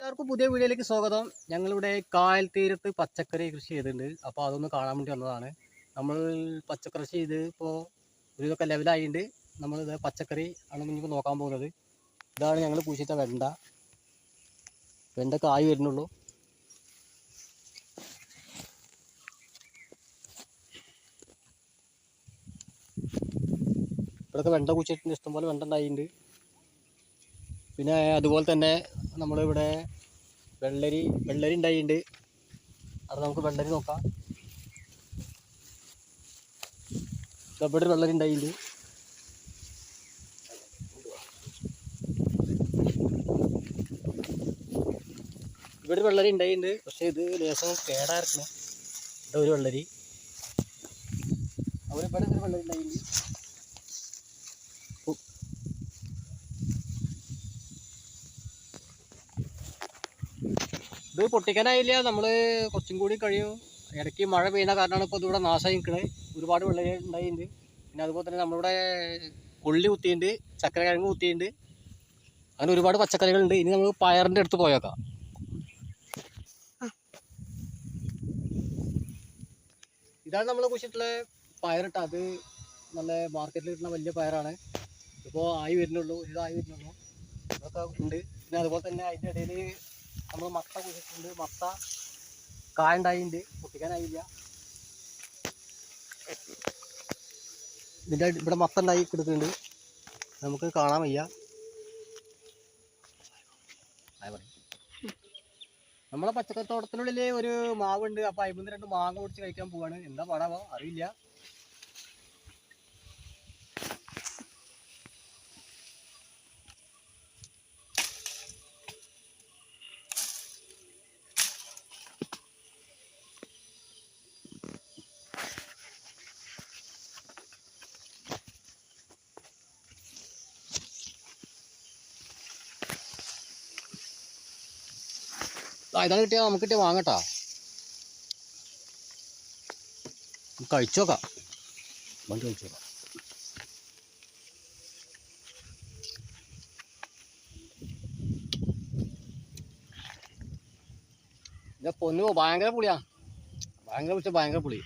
എല്ലാവർക്കും പുതിയ വീഡിയോയിലേക്ക് സ്വാഗതം. ഞങ്ങളിവിടെ കായൽ തീരത്ത് പച്ചക്കറി കൃഷി ചെയ്തിട്ടുണ്ട്. അപ്പോൾ അതൊന്ന് കാണാൻ വേണ്ടി വന്നതാണ്. നമ്മൾ പച്ചക്കറി ചെയ്ത് ഇപ്പോൾ ഒരുവിധമൊക്കെ ലെവലായിട്ടുണ്ട്. നമ്മൾ ഇത് പച്ചക്കറി ആണ് നിങ്ങൾക്ക് നോക്കാൻ പോകുന്നത്. ഇതാണ് ഞങ്ങൾ പൂശിച്ച വെണ്ട. വെണ്ട കായ് വരുന്നുള്ളൂ. ഇവിടെയൊക്കെ വെണ്ട കുച്ചിട്ടുണ്ട് ഇഷ്ടംപോലെ വെണ്ട ഉണ്ടായിട്ടുണ്ട്. പിന്നെ അതുപോലെ തന്നെ നമ്മളിവിടെ വെള്ളരി വെള്ളരി ഉണ്ടായിട്ടുണ്ട്. അവിടെ നമുക്ക് വെള്ളരി നോക്കാം. ഇവിടെ ഒരു വെള്ളരി ഉണ്ടായിട്ടുണ്ട്. ഇവിടെ വെള്ളരി ഉണ്ടായിട്ടുണ്ട്. പക്ഷേ ഇത് ലേശം കേടായിരുന്നു ഇവിടെ ഒരു വെള്ളരി. അവിടെ ഇവിടെ ഒരു വെള്ളരി ഉണ്ടായിട്ടുണ്ട്. ഇത് പൊട്ടിക്കാനായില്ല. നമ്മൾ കുറച്ചും കൂടി കഴിയും. ഇടയ്ക്ക് മഴ പെയ്യുന്ന കാരണമാണ് ഇപ്പോൾ ഇതിവിടെ നാശമായി നിൽക്കുന്നത് ഒരുപാട് വെള്ളം ഉണ്ടായിട്ടുണ്ട് പിന്നെ അതുപോലെ തന്നെ നമ്മളിവിടെ കൊള്ളി കുത്തിയിട്ടുണ്ട് ചക്കരക്കിഴങ്ങ് കുത്തിയിട്ടുണ്ട് അങ്ങനെ ഒരുപാട് പച്ചക്കറികളുണ്ട്. ഇനി നമ്മൾ പയറിന്റെ അടുത്ത് പോയേക്കാം ഇതാണ് നമ്മൾ കുഴിച്ചിട്ടുള്ള പയറിട്ട അത് നല്ല മാർക്കറ്റിൽ കിട്ടുന്ന വലിയ പയറാണ്. ഇപ്പോൾ ആയി വരുന്നുള്ളൂ. ഇതായി വരുന്നുള്ളൂ. ഇതൊക്കെ ഉണ്ട്. പിന്നെ അതുപോലെ തന്നെ അതിന്റെ ഇടയിൽ നമ്മൾ മത്ത കുഴിച്ചിട്ടുണ്ട്. മത്ത കായുണ്ടായിട്ടുണ്ട് പൊട്ടിക്കാനായില്ല. ഇതിന്റെ ഇവിടെ മത്ത ഉണ്ടായി കിടക്കുന്നുണ്ട്. നമുക്ക് കാണാൻ വയ്യ. നമ്മളെ പച്ചക്കറി തോട്ടത്തിനുള്ളിൽ ഒരു മാവുണ്ട്. അപ്പോൾ അയിമ്പത് രണ്ട് മാങ്ങ പൊടിച്ച് കഴിക്കാൻ പോവാണ്. എന്താ പാടാവോ? അറിയില്ല. ആ ഇതാണ് കിട്ടിയാൽ നമുക്ക് കിട്ടിയാൽ വാങ്ങട്ടാ കഴിച്ചു നോക്കാം. വണ്ടി കഴിച്ചു നോക്കാം. ഇത് പൊന്നു. ഭയങ്കര പുളിയാ. ഭയങ്കര പുളിച്ച ഭയങ്കര പുളി.